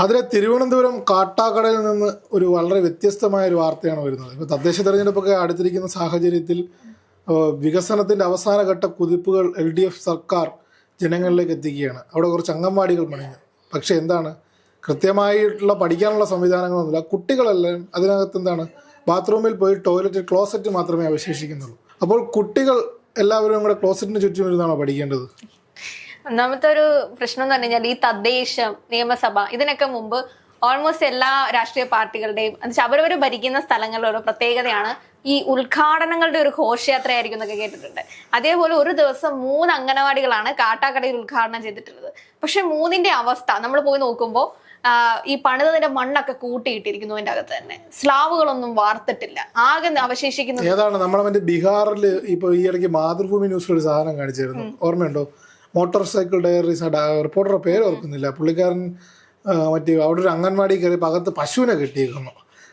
അതിലെ തിരുവനന്തപുരം കാട്ടാക്കടയിൽ നിന്ന് ഒരു വളരെ വ്യത്യസ്തമായ ഒരു വാർത്തയാണ് വരുന്നത്. ഇപ്പോൾ തദ്ദേശ തെരഞ്ഞെടുപ്പൊക്കെ അടുത്തിരിക്കുന്ന സാഹചര്യത്തിൽ വികസനത്തിന്റെ വികസനത്തിന്റെ അവസാന ഘട്ട കുതിപ്പുകൾ എൽ ഡി എഫ് സർക്കാർ ജനങ്ങളിലേക്ക് എത്തിക്കുകയാണ്. അവിടെ കുറച്ച് അംഗൻവാടികൾ പണിഞ്ഞു. പക്ഷെ എന്താണ്? കൃത്യമായിട്ടുള്ള പഠിക്കാനുള്ള സംവിധാനങ്ങളൊന്നുമില്ല. കുട്ടികളെല്ലാം അതിനകത്ത് എന്താണ്? ബാത്റൂമിൽ പോയി ടോയ്ലറ്റ് ക്ലോസറ്റ് മാത്രമേ അവശേഷിക്കുന്നുള്ളൂ. അപ്പോൾ കുട്ടികൾ എല്ലാവരും കൂടെ ക്ലോസറ്റിന് ചുറ്റും ഇരുന്നാണോ പഠിക്കേണ്ടത്? ഒന്നാമത്തെ ഒരു പ്രശ്നം എന്ന് പറഞ്ഞു കഴിഞ്ഞാൽ ഈ തദ്ദേശം നിയമസഭ ഇതിനൊക്കെ മുമ്പ് ഓൾമോസ്റ്റ് എല്ലാ രാഷ്ട്രീയ പാർട്ടികളുടെയും എന്നുവെച്ചാൽ അവരവർ ഭരിക്കുന്ന സ്ഥലങ്ങളുടെ ഒരു പ്രത്യേകതയാണ് ഈ ഉദ്ഘാടനങ്ങളുടെ ഒരു ഘോഷയാത്രയായിരിക്കും എന്നൊക്കെ കേട്ടിട്ടുണ്ട്. അതേപോലെ ഒരു ദിവസം മൂന്ന് അംഗനവാടികളാണ് കാട്ടാക്കടയിൽ ഉദ്ഘാടനം ചെയ്തിട്ടുള്ളത്. പക്ഷെ മൂന്നിന്റെ അവസ്ഥ നമ്മൾ പോയി നോക്കുമ്പോൾ ഈ പണിതതിന്റെ മണ്ണൊക്കെ കൂട്ടിയിട്ടിരിക്കുന്നു അതിന്റെ അകത്ത് തന്നെ. സ്ലാവുകളൊന്നും വാർത്തിട്ടില്ല. ആകെ അവശേഷിക്കുന്നത് ഏതാണ്? നമ്മളെ ബീഹാറിൽ ഇപ്പൊ ഈ ഇടയ്ക്ക് മാതൃഭൂമി ന്യൂസിൽ ഒരു സാധനം കാണിച്ചിരുന്നു ഓർമ്മയുണ്ടോ? മോട്ടോർ സൈക്കിൾ ഡയറീസ് റിപ്പോർട്ടറുടെ പേര് ഓർക്കുന്നില്ല. പുള്ളിക്കാരൻ മറ്റേ അവിടെ ഒരു അംഗൻവാടി കയറി അകത്ത് പശുവിനെ കെട്ടിയിരിക്കുന്നു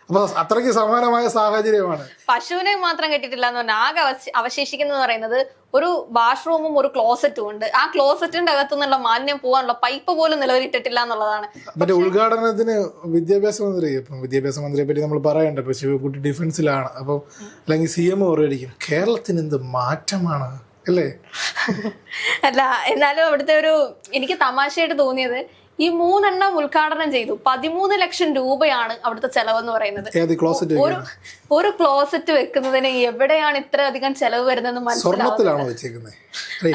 അപ്പൊ അത്രയ്ക്ക് സമാനമായ സാഹചര്യമാണ്. പശുവിനെ മാത്രം കെട്ടിട്ടില്ല എന്ന് പറഞ്ഞാൽ ആകെ അവശ- അവശേഷിക്കുന്നത് പറയുന്നത് ഒരു വാഷ്റൂമും ഒരു ക്ലോസറ്റും ഉണ്ട്. ആ ക്ലോസറ്റിന്റെ അകത്തു നിന്നുള്ള മാലിന്യം പോകാനുള്ള പൈപ്പ് പോലും നിലവിലിട്ടിട്ടില്ല എന്നുള്ളതാണ്. മറ്റേ ഉദ്ഘാടനത്തിന് വിദ്യാഭ്യാസ മന്ത്രി ഇപ്പം വിദ്യാഭ്യാസ മന്ത്രിയെ പറ്റി നമ്മൾ പറയണ്ട? ഇപ്പൊ ശിവകുട്ടി ഡിഫൻസിലാണ് അപ്പം അല്ലെങ്കിൽ സി എം ഓർമ്മയിരിക്കും കേരളത്തിന് എന്ത് മാറ്റമാണ്? അല്ലേ? അല്ല എന്നാലും അവിടുത്തെ ഒരു എനിക്ക് തമാശയായിട്ട് തോന്നിയത് ഈ മൂന്നെണ്ണം ഉദ്ഘാടനം ചെയ്തു. പതിമൂന്ന് ലക്ഷം രൂപയാണ് അവിടുത്തെ ചെലവെന്ന് പറയുന്നത്. ഒരു ഒരു ക്ലോസറ്റ് വെക്കുന്നതിന് എവിടെയാണ് ഇത്ര അധികം ചെലവ് വരുന്നതെന്ന് മനസ്സിലാവുന്നത്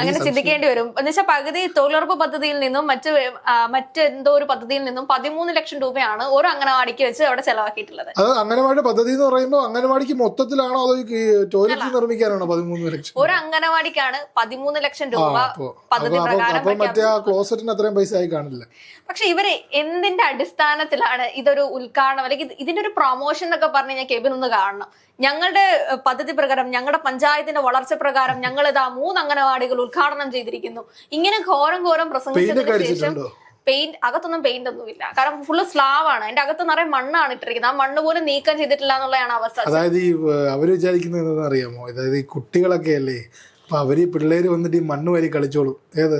അങ്ങനെ ചിന്തിക്കേണ്ടി വരും. എന്നുവെച്ചാൽ പകുതി തൊഴിലുറപ്പ് പദ്ധതിയിൽ നിന്നും മറ്റ് മറ്റെന്തോ ഒരു പദ്ധതിയിൽ നിന്നും പതിമൂന്ന് ലക്ഷം രൂപയാണ് ഓരോ അംഗനവാടിക്ക് വെച്ച് അവിടെ ചെലവാക്കിയിട്ടുള്ളത്. അത് അംഗനവാടി പദ്ധതി എന്ന് പറയുമ്പോൾ അംഗനവാടിക്ക് മൊത്തത്തിലാണോ അതോ ടോയ്ലറ്റ് നിർമ്മിക്കാനാണോ പതിമൂന്ന് ലക്ഷം? ഒരു അംഗനവാടിക്കാണ് പതിമൂന്ന് ലക്ഷം രൂപ പദ്ധതി പ്രകാരം മറ്റേ ക്ലോസറ്റിന് അത്രയും പൈസ ആയി കാണില്ല. പക്ഷെ ഇവർ എന്തിന്റെ അടിസ്ഥാനത്തിലാണ് ഇതൊരു ഉദ്ഘാടനം? അല്ലെങ്കിൽ ഇത് ഇതിന്റെ ഒരു പ്രൊമോഷൻ എന്നൊക്കെ പറഞ്ഞു കഴിഞ്ഞാൽ കെബിൻ ഒന്ന് കാണണം. ഞങ്ങളുടെ പദ്ധതി പ്രകാരം ഞങ്ങളുടെ പഞ്ചായത്തിന്റെ വളർച്ച പ്രകാരം ഞങ്ങൾ ഇതാ മൂന്ന് അംഗനവാടികൾ ഉദ്ഘാടനം ചെയ്തിരിക്കുന്നു. ഇങ്ങനെ ഘോരം ഘോരം പ്രസംഗിച്ചതിന് ശേഷം പെയിന്റ് അകത്തൊന്നും പെയിന്റ് ഒന്നുമില്ല. കാരണം ഫുള്ള് സ്ലാവ് ആണ്. അതിന്റെ അകത്ത് നിറയെ മണ്ണാണ് ഇട്ടിരിക്കുന്നത്. ആ മണ്ണ് പോലും നീക്കം ചെയ്തിട്ടില്ല എന്നുള്ളതാണ് അവസ്ഥ. അതായത് ഈ അവർ വിചാരിക്കുന്നത് അറിയാമോ? അതായത് ഈ കുട്ടികളൊക്കെ അല്ലേ? അപ്പൊ അവർ ഈ പിള്ളേര് വന്നിട്ട് ഈ മണ്ണ് വരി കളിച്ചോളും. ഏത്?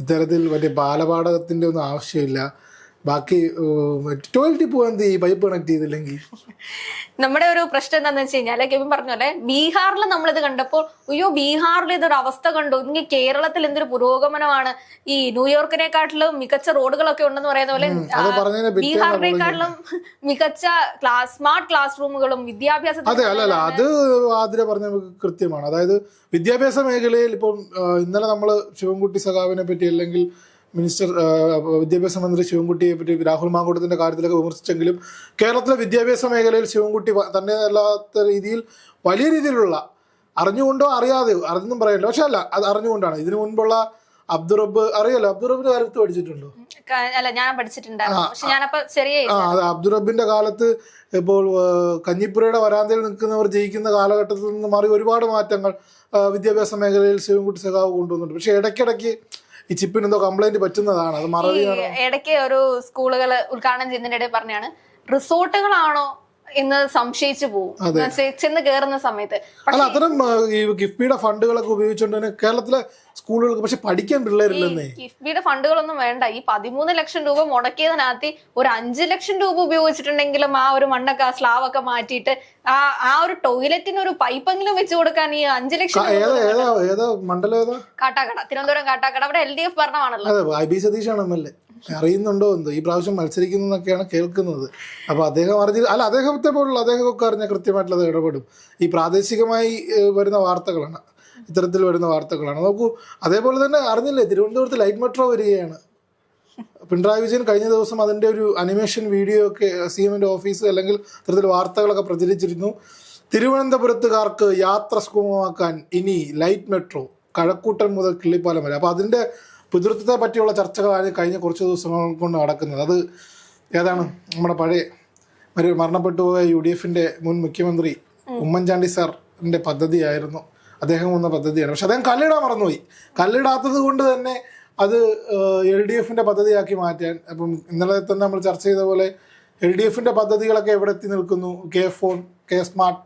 ഇത്തരത്തിൽ മറ്റേ ബാലപാഠകത്തിന്റെ ഒന്നും ആവശ്യമില്ല. ബാക്കി ടോയ്ലറ്റിൽ പോകാൻ എന്ത് ചെയ്യും? പൈപ്പ് കണക്ട് ചെയ്തില്ലെങ്കിൽ. നമ്മുടെ ഒരു പ്രശ്നം എന്താന്ന് വെച്ച് കഴിഞ്ഞാൽ കെവിൻ പറഞ്ഞ പോലെ ബീഹാറിൽ നമ്മളിത് കണ്ടപ്പോൾ അയ്യോ ബീഹാറിൽ ഇതൊരു അവസ്ഥ കണ്ടു. ഇനി കേരളത്തിൽ എന്തൊരു പുരോഗമനമാണ്. ഈ ന്യൂയോർക്കിനെക്കാട്ടിലും മികച്ച റോഡുകളൊക്കെ ഉണ്ടെന്ന് പറയുന്ന പോലെ ബീഹാറിനെക്കാട്ടിലും മികച്ച ക്ലാസ് സ്മാർട്ട് ക്ലാസ് റൂമുകളും വിദ്യാഭ്യാസ അതെ അല്ല അല്ല അത് ആതിര പറഞ്ഞ കൃത്യമാണ്. അതായത് വിദ്യാഭ്യാസ മേഖലയിൽ ഇപ്പം ഇന്നലെ നമ്മൾ ശിവൻകുട്ടി സഖാവിനെ പറ്റി അല്ലെങ്കിൽ മിനിസ്റ്റർ വിദ്യാഭ്യാസ മന്ത്രി ശിവൻകുട്ടിയെ പറ്റി രാഹുൽ മാങ്കൂട്ടത്തിന്റെ കാര്യത്തിലൊക്കെ വിമർശിച്ചെങ്കിലും കേരളത്തിലെ വിദ്യാഭ്യാസ മേഖലയിൽ ശിവൻകുട്ടി തന്നെ അല്ലാത്ത രീതിയിൽ വലിയ രീതിയിലുള്ള അറിഞ്ഞുകൊണ്ടോ അറിയാതെയോ അറിഞ്ഞൊന്നും പറയല്ലോ. പക്ഷെ അല്ല അത് അറിഞ്ഞുകൊണ്ടാണ്. ഇതിനു മുൻപുള്ള അബ്ദുറബ് അറിയാലോ? അബ്ദുറബിന്റെ കാലത്ത് പഠിച്ചിട്ടുണ്ടോ? അല്ല ഞാൻ പഠിച്ചിട്ടുണ്ടായിരുന്നു. അബ്ദുറബിന്റെ കാലത്ത് ഇപ്പോൾ കഞ്ഞിപ്പുരയുടെ വരാന്തയിൽ നിൽക്കുന്നവർ ജയിക്കുന്ന കാലഘട്ടത്തിൽ നിന്ന് മാറി ഒരുപാട് മാറ്റങ്ങൾ വിദ്യാഭ്യാസ മേഖലയിൽ ശിവൻകുട്ടി സഖാവ് കൊണ്ടുവന്നിട്ടുണ്ട്. പക്ഷെ ഇടയ്ക്കിടയ്ക്ക് ഈ ചിപ്പിന് എന്തോ കംപ്ലൈന്റ് പറ്റുന്നതാണ്. അത് മറവിയാണ് ഇടയ്ക്ക് ഒരു സ്കൂളുകൾ ഉദ്ഘാടനം ചെയ്യുന്നതിനിടെ പറഞ്ഞാണ് റിസോർട്ടുകളാണോ എന്ന് സംശയിച്ചു പോകും ചെന്ന് കയറുന്ന സമയത്ത്. അല്ല അത്തരം ഈ കിഫ്ബിയുടെ ഫണ്ടുകളൊക്കെ ഉപയോഗിച്ചുകൊണ്ട് തന്നെ കേരളത്തിലെ സ്കൂളുകൾക്ക് പക്ഷെ പഠിക്കാൻ പിള്ളേരില്ലെന്നേ. കിഫ്ബിയുടെ ഫണ്ടുകളൊന്നും വേണ്ട. ഈ പതിമൂന്ന് ലക്ഷം രൂപ മുടക്കിയതിനകത്ത് ഒരു അഞ്ച് ലക്ഷം രൂപ ഉപയോഗിച്ചിട്ടുണ്ടെങ്കിലും ആ ഒരു മണ്ണൊക്കെ ആ സ്ലാവ് ഒക്കെ മാറ്റിയിട്ട് ആ ആ ഒരു ടോയ്ലറ്റിന് ഒരു പൈപ്പെങ്കിലും വെച്ച് കൊടുക്കാൻ ഈ അഞ്ച് ലക്ഷം കാട്ടാക്കട. തിരുവനന്തപുരം കാട്ടാക്കട. അവിടെ എൽ ഡി എഫ് ഭരണമാണല്ലോ ഐ ബി സതീഷാണ് എം എൽ എ. അറിയുന്നുണ്ടോ എന്തോ? ഈ പ്രാവശ്യം മത്സരിക്കുന്നു എന്നൊക്കെയാണ് കേൾക്കുന്നത്. അപ്പോൾ അദ്ദേഹം അറിഞ്ഞ അല്ല അദ്ദേഹത്തെ പോലുള്ള അദ്ദേഹമൊക്കെ അറിഞ്ഞാൽ കൃത്യമായിട്ടുള്ള അത് ഇടപെടും. ഈ പ്രാദേശികമായി വരുന്ന വാർത്തകളാണ്. ഇത്തരത്തിൽ വരുന്ന വാർത്തകളാണ്. നോക്കൂ അതേപോലെ തന്നെ അറിഞ്ഞില്ലേ? തിരുവനന്തപുരത്ത് ലൈറ്റ് മെട്രോ വരികയാണ്. പിണറായി വിജയൻ കഴിഞ്ഞ ദിവസം അതിന്റെ ഒരു അനിമേഷൻ വീഡിയോ ഒക്കെ സി എമ്മിന്റെ ഓഫീസ് അല്ലെങ്കിൽ ഇത്തരത്തിൽ വാർത്തകളൊക്കെ പ്രചരിച്ചിരുന്നു. തിരുവനന്തപുരത്തുകാർക്ക് യാത്ര സുഗമമാക്കാൻ ഇനി ലൈറ്റ് മെട്രോ കഴക്കൂട്ടം മുതൽ കിള്ളിപ്പാലം വരെ. അപ്പോൾ അതിന്റെ പിതൃത്വത്തെ പറ്റിയുള്ള ചർച്ചകളാണ് കഴിഞ്ഞ കുറച്ച് ദിവസങ്ങൾ കൊണ്ട് നടക്കുന്നത്. അത് ഏതാണ്? നമ്മുടെ പഴയ ഒരു മരണപ്പെട്ടു പോയ യു ഡി എഫിന്റെ മുൻ മുഖ്യമന്ത്രി ഉമ്മൻചാണ്ടി സാറിന്റെ പദ്ധതിയായിരുന്നു. അദ്ദേഹം വന്ന പദ്ധതിയാണ്. പക്ഷെ അദ്ദേഹം കല്ലിടാൻ മറന്നുപോയി. കല്ലിടാത്തത് കൊണ്ട് തന്നെ അത് എൽ ഡി എഫിന്റെ പദ്ധതിയാക്കി മാറ്റാൻ. അപ്പം ഇന്നലെ തന്നെ നമ്മൾ ചർച്ച ചെയ്ത പോലെ എൽ ഡി എഫിന്റെ പദ്ധതികളൊക്കെ എവിടെ എത്തി നിൽക്കുന്നു? കെ ഫോൺ കെ സ്മാർട്ട്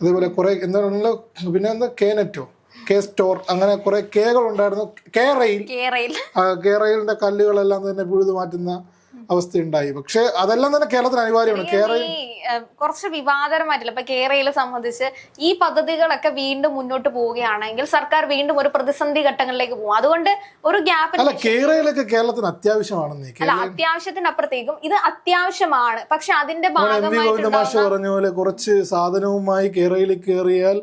അതേപോലെ കുറെ എന്താണല്ലോ പിന്നെ എന്താ? കെ നെറ്റോ? കെ സ്റ്റോർ അങ്ങനെ കുറെ കേകൾ ഉണ്ടായിരുന്നു. കേരയിൽ ആ, കെ റെയിലിന്റെ കല്ലുകളെല്ലാം തന്നെ പിഴുതു മാറ്റുന്ന അവസ്ഥയുണ്ടായി. പക്ഷെ അതെല്ലാം തന്നെ കേരളത്തിന് അനിവാര്യമാണ്. ഏഹ്, കുറച്ച് വിവാദപരമായിട്ടില്ല ഇപ്പൊ കേരളയെ സംബന്ധിച്ച് ഈ പദ്ധതികളൊക്കെ വീണ്ടും മുന്നോട്ട് പോവുകയാണെങ്കിൽ സർക്കാർ വീണ്ടും ഒരു പ്രതിസന്ധി ഘട്ടങ്ങളിലേക്ക് പോകും. അതുകൊണ്ട് ഒരു ഗ്യാപ്പ് അല്ല കേരളയിലൊക്കെ കേരളത്തിന് അത്യാവശ്യമാണെന്ന്. അല്ല അത്യാവശ്യത്തിനപ്പുറത്തേക്കും ഇത് അത്യാവശ്യമാണ്. പക്ഷെ അതിന്റെ ഭാഗമായി പറഞ്ഞ പോലെ കുറച്ച് സാധനവുമായി കേരളയിൽ കയറിയാൽ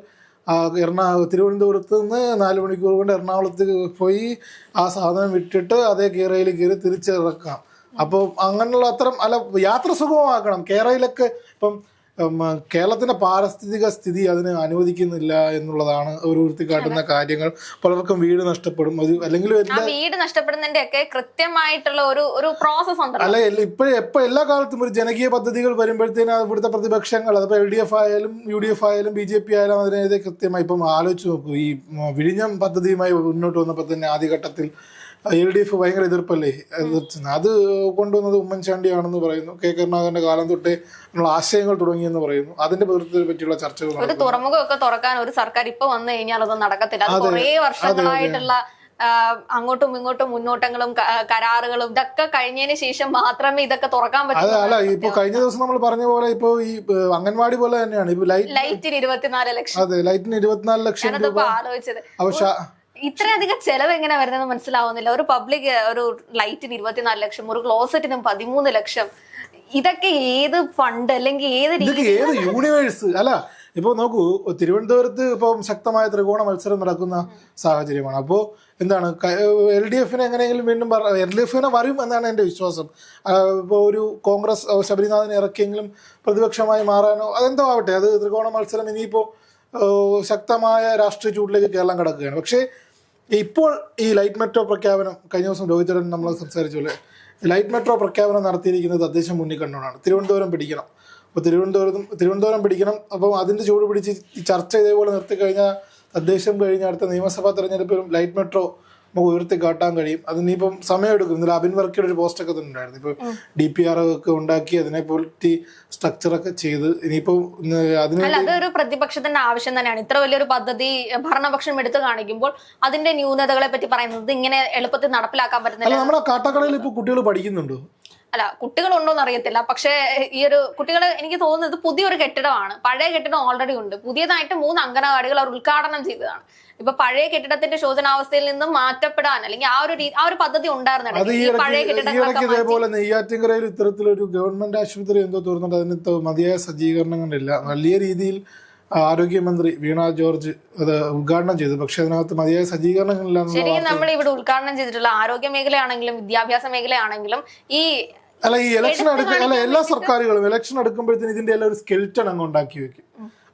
എറണാകുളം തിരുവനന്തപുരത്ത് നിന്ന് നാല് മണിക്കൂർ കൊണ്ട് എറണാകുളത്ത് പോയി ആ സാധനം വിട്ടിട്ട് അതേ കേരയിൽ കയറി തിരിച്ചിറക്കാം. അപ്പോൾ അങ്ങനെയുള്ള അത്തരം അല്ല യാത്ര സുഗമമാക്കണം. കേരളയിലൊക്കെ ഇപ്പം കേരളത്തിന്റെ പാരിസ്ഥിതിക സ്ഥിതി അതിന് അനുവദിക്കുന്നില്ല എന്നുള്ളതാണ് ഒരു കാട്ടുന്ന കാര്യങ്ങൾ. പലർക്കും വീട് നഷ്ടപ്പെടും. അത് അല്ലെങ്കിൽ വീട് നഷ്ടപ്പെടുന്നതിന്റെ ഒക്കെ കൃത്യമായിട്ടുള്ള ഒരു ഒരു പ്രോസസ് ഉണ്ടല്ലോ. അല്ല ഇപ്പോഴും എപ്പോ എല്ലാ കാലത്തും ഒരു ജനകീയ പദ്ധതികൾ വരുമ്പോഴത്തേനും ഇവിടുത്തെ പ്രതിപക്ഷങ്ങൾ അതിപ്പോ എൽ ഡി എഫ് ആയാലും യു ഡി എഫ് ആയാലും ബി ജെ പി ആയാലും അതിനെതിരെ കൃത്യമായി ഇപ്പം ആലോചിച്ച് നോക്കൂ. ഈ വിഴിഞ്ഞം പദ്ധതിയുമായി മുന്നോട്ട് വന്നപ്പോൾ തന്നെ ആദ്യഘട്ടത്തിൽ എൽ ഡി എഫ് ഭയങ്കര എതിർപ്പല്ലേ? അത് കൊണ്ടുവന്നത് ഉമ്മൻചാണ്ടിയാണെന്ന് പറയുന്നു. കെ. കരുണാകരന്റെ കാലം തൊട്ടേ നമ്മൾ ആശയങ്ങൾ തുടങ്ങിയെന്ന് പറയുന്നു. അതിന്റെ പ്രതിരോധത്തെ പറ്റിയുള്ള ചർച്ചകൾ ഒരു തുറമുഖമൊക്കെ തുറക്കാൻ ഒരു സർക്കാർ ഇപ്പൊ വന്നു കഴിഞ്ഞാൽ അത് നടക്കത്തില്ല. അത് കുറേ വർഷങ്ങളായിട്ടുള്ള അങ്ങോട്ടും ഇങ്ങോട്ടും മുന്നോട്ടങ്ങളും കരാറുകളും ഇതൊക്കെ കഴിഞ്ഞതിന് ശേഷം മാത്രമേ ഇതൊക്കെ തുറക്കാൻ പറ്റൂ അല്ല ഇപ്പൊ കഴിഞ്ഞ ദിവസം നമ്മൾ പറഞ്ഞ പോലെ ഇപ്പൊ ഈ അംഗൻവാടി പോലെ തന്നെയാണ്. ഇപ്പൊ ലൈറ്റിന് ഇരുപത്തിനാല് ലക്ഷം. അതെ ലൈറ്റിന് ഇരുപത്തിനാല് ലക്ഷം ആലോചിച്ചത്. അപ്പൊ ഇത്രയധികം ചെലവ് എങ്ങനെ വരുന്നത് മനസ്സിലാവുന്നില്ല. ഒരു പബ്ലിക് ഒരു ലൈറ്റിന് ഇരുപത്തിനാല് ലക്ഷം ഒരു ക്ലോസറ്റിനും പതിമൂന്ന് ലക്ഷം. ഇതൊക്കെ ഏത് ഫണ്ട് അല്ലെങ്കിൽ ഏത് രീതി ഏത് യൂണിവേഴ്സ് അല്ല ഇപ്പൊ നോക്കൂ തിരുവനന്തപുരത്ത് ഇപ്പം ശക്തമായ ത്രികോണ മത്സരം നടക്കുന്ന സാഹചര്യമാണ്. അപ്പോൾ എന്താണ് എൽ ഡി എഫിനെ എങ്ങനെയെങ്കിലും വീണ്ടും എൽ ഡി എഫിനെ വരും എന്നാണ് എന്റെ വിശ്വാസം. ഇപ്പോൾ ഒരു കോൺഗ്രസ് ശബരിനാഥിനെ ശബരിനാഥനെ ഇറക്കിയെങ്കിലും പ്രതിപക്ഷമായി മാറാനോ അതെന്തോ ആവട്ടെ അത് ത്രികോണ മത്സരം ഇനിയിപ്പോൾ ശക്തമായ രാഷ്ട്രീയ ചൂടിലേക്ക് കേരളം കിടക്കുകയാണ്. പക്ഷേ ഇപ്പോൾ ഈ ലൈറ്റ് മെട്രോ പ്രഖ്യാപനം കഴിഞ്ഞ ദിവസം രോഹിതരൻ നമ്മൾ സംസാരിച്ച ലൈറ്റ് മെട്രോ പ്രഖ്യാപനം നടത്തിയിരിക്കുന്നത് തദ്ദേശം മുന്നിൽ കണ്ടുകൊണ്ടാണ് തിരുവനന്തപുരം പിടിക്കണം. അപ്പോൾ തിരുവനന്തപുരം തിരുവനന്തപുരം പിടിക്കണം. അപ്പം അതിന്റെ ചൂട് പിടിച്ച് ചർച്ച ഇതേപോലെ നിർത്തി കഴിഞ്ഞാൽ തദ്ദേശം കഴിഞ്ഞ അടുത്ത നിയമസഭാ തെരഞ്ഞെടുപ്പിലും ലൈറ്റ് മെട്രോ നമുക്ക് ഉയർത്തി കാട്ടാൻ കഴിയും. ഇപ്പം സമയമെടുക്കും. ഇന്നലെ അബിൻ വർക്കിയുടെ ഒരു പോസ്റ്റ് ഒക്കെ തന്നെ ഉണ്ടായിരുന്നു ഇപ്പം ഡി പി ആർ ഒക്കെ ഉണ്ടാക്കി അതിനെ പോലത്തെ സ്ട്രക്ചറൊക്കെ ചെയ്ത് ഇനിയിപ്പോൾ അതിന് അതൊരു പ്രതിപക്ഷത്തിന്റെ ആവശ്യം തന്നെയാണ്. ഇത്ര വലിയൊരു പദ്ധതി ഭരണപക്ഷം എടുത്തു കാണിക്കുമ്പോൾ അതിന്റെ ന്യൂനതകളെ പറ്റി പറയുന്നത് ഇങ്ങനെ എളുപ്പത്തിൽ നടപ്പിലാക്കാൻ പറ്റുന്നില്ല. നമ്മുടെ കാട്ടാക്കടയിൽ ഇപ്പോൾ കുട്ടികൾ പഠിക്കുന്നുണ്ടോ? അല്ല കുട്ടികളുണ്ടോന്ന് അറിയത്തില്ല പക്ഷേ ഈ ഒരു കുട്ടികൾ എനിക്ക് തോന്നുന്നത് പുതിയൊരു കെട്ടിടമാണ്. പഴയ കെട്ടിടം ഓൾറെഡി ഉണ്ട്. പുതിയതായിട്ട് മൂന്ന് അംഗനവാടികൾ അവർ ഉദ്ഘാടനം ചെയ്തതാണ്. ഇപ്പൊ പഴയ കെട്ടിടത്തിന്റെ ശോചനാവസ്ഥയിൽ നിന്നും മാറ്റപ്പെടാൻ അല്ലെങ്കിൽ ആ ഒരു ആ ഒരു പദ്ധതി ഉണ്ടായിരുന്നു ഇതേപോലെ നെയ്യാറ്റിൻകരയിൽ ഇത്തരത്തിലൊരു ഗവൺമെന്റ് ആശുപത്രി എന്തോ തുറന്നിട്ട് അതിന് മതിയായ സജ്ജീകരണങ്ങളില്ല. വലിയ രീതിയിൽ ആരോഗ്യമന്ത്രി വീണ ജോർജ് അത് ഉദ്ഘാടനം ചെയ്തു. പക്ഷെ അതിനകത്ത് മതിയായ സജ്ജീകരണങ്ങളില്ല ശരിക്കും നമ്മൾ ഇവിടെ ഉദ്ഘാടനം ചെയ്തിട്ടുള്ള ആരോഗ്യ മേഖലയാണെങ്കിലും വിദ്യാഭ്യാസ മേഖലയാണെങ്കിലും ഈ അല്ല ഈ ഇലക്ഷൻ എടുക്ക അല്ല എല്ലാ സർക്കാരുകളും ഇലക്ഷൻ എടുക്കുമ്പോഴത്തേന് ഇതിന്റെ എല്ലാം ഒരു സ്കെൽറ്റൺ അങ്ങ് ഉണ്ടാക്കി വെക്കും.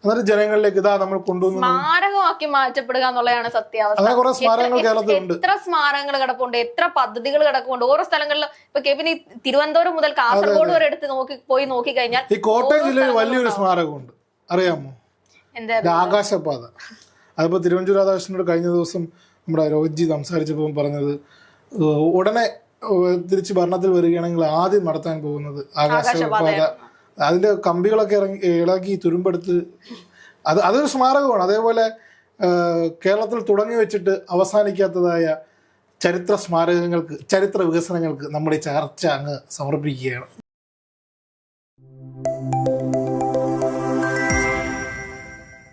എന്നിട്ട് ജനങ്ങളിലേക്ക് ഇതാ നമ്മൾ കൊണ്ടുവന്നു സ്മാരകമാക്കി മാറ്റപ്പെടുക എന്നുള്ളതാണ് സത്യാവസ്ഥ. അങ്ങനെ കുറെ സ്മാരകങ്ങൾ എത്ര- കേരളത്തിലുണ്ട്. എത്ര സ്മാരകങ്ങൾ കിടപ്പുണ്ട്? എത്ര പദ്ധതികൾ കിടപ്പുണ്ട് ഓരോ സ്ഥലങ്ങളിലും ഇപ്പൊ കെ പിന്നെ തിരുവനന്തപുരം മുതൽ കാസർഗോഡ് വരെ എടുത്ത് നോക്കി പോയി നോക്കി കഴിഞ്ഞാൽ ഈ കോട്ടയം ജില്ലയിൽ വലിയൊരു സ്മാരകമുണ്ട്. അറിയാമോ? ആകാശപാത. അതിപ്പോ തിരുവഞ്ചൂർ രാധാകൃഷ്ണനോട് കഴിഞ്ഞ ദിവസം നമ്മുടെ രോഹിത്ജി സംസാരിച്ചപ്പോൾ പറഞ്ഞത് ഉടനെ തിരിച്ച് ഭരണത്തിൽ വരികയാണെങ്കിൽ ആദ്യം നടത്താൻ പോകുന്നത് ആകാശപാത. അതിന്റെ കമ്പികളൊക്കെ ഇറങ്ങി ഇളകി തുരുമ്പെടുത്ത് അത് അതൊരു സ്മാരകമാണ്. അതേപോലെ കേരളത്തിൽ തുടങ്ങി വെച്ചിട്ട് അവസാനിക്കാത്തതായ ചരിത്ര സ്മാരകങ്ങൾക്ക് ചരിത്ര വികസനങ്ങൾക്ക് നമ്മുടെ ചർച്ച അങ്ങ് സമർപ്പിക്കുകയാണ്.